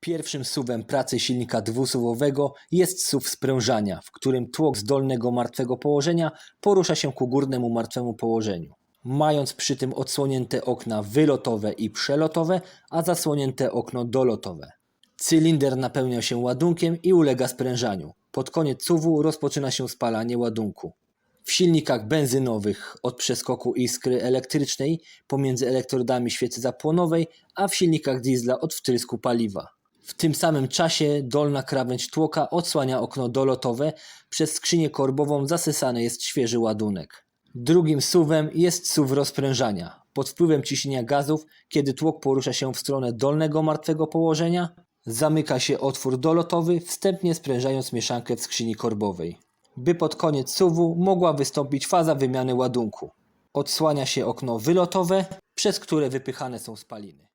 Pierwszym suwem pracy silnika dwusuwowego jest suw sprężania, w którym tłok z dolnego martwego położenia porusza się ku górnemu martwemu położeniu. Mając przy tym odsłonięte okna wylotowe i przelotowe, a zasłonięte okno dolotowe. Cylinder napełnia się ładunkiem i ulega sprężaniu. Pod koniec suwu rozpoczyna się spalanie ładunku. W silnikach benzynowych od przeskoku iskry elektrycznej pomiędzy elektrodami świecy zapłonowej, a w silnikach diesla od wtrysku paliwa. W tym samym czasie dolna krawędź tłoka odsłania okno dolotowe, przez skrzynię korbową zasysany jest świeży ładunek. Drugim suwem jest suw rozprężania. Pod wpływem ciśnienia gazów, kiedy tłok porusza się w stronę dolnego martwego położenia, zamyka się otwór dolotowy, wstępnie sprężając mieszankę w skrzyni korbowej by pod koniec suwu mogła wystąpić faza wymiany ładunku. Odsłania się okno wylotowe, przez które wypychane są spaliny.